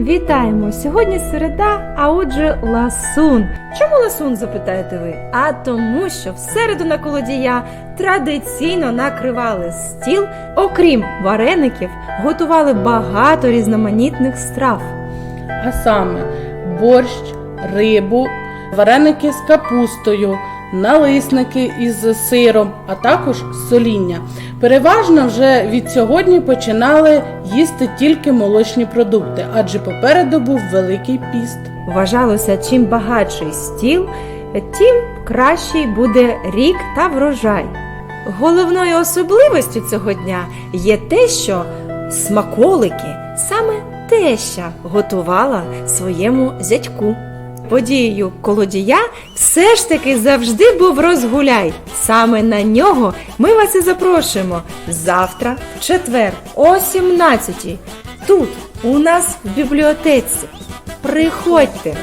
Вітаємо! Сьогодні середа, а отже, ласун. Чому ласун, запитаєте ви? А тому, що в середу на колодія традиційно накривали стіл, окрім вареників, готували багато різноманітних страв. а саме борщ, рибу, вареники з капустою, налисники із сиром, а також соління. Переважно вже від сьогодні починали їсти тільки молочні продукти, адже попереду був великий піст. Вважалося, чим багатший стіл, тим кращий буде рік та врожай. Головною особливістю цього дня є те, що смаколики саме теща готувала своєму зятьку. Подією колодія все ж таки завжди був розгуляй. Саме на нього ми вас і запрошуємо завтра, в четвер, о 17-й, тут, у нас в бібліотеці. Приходьте!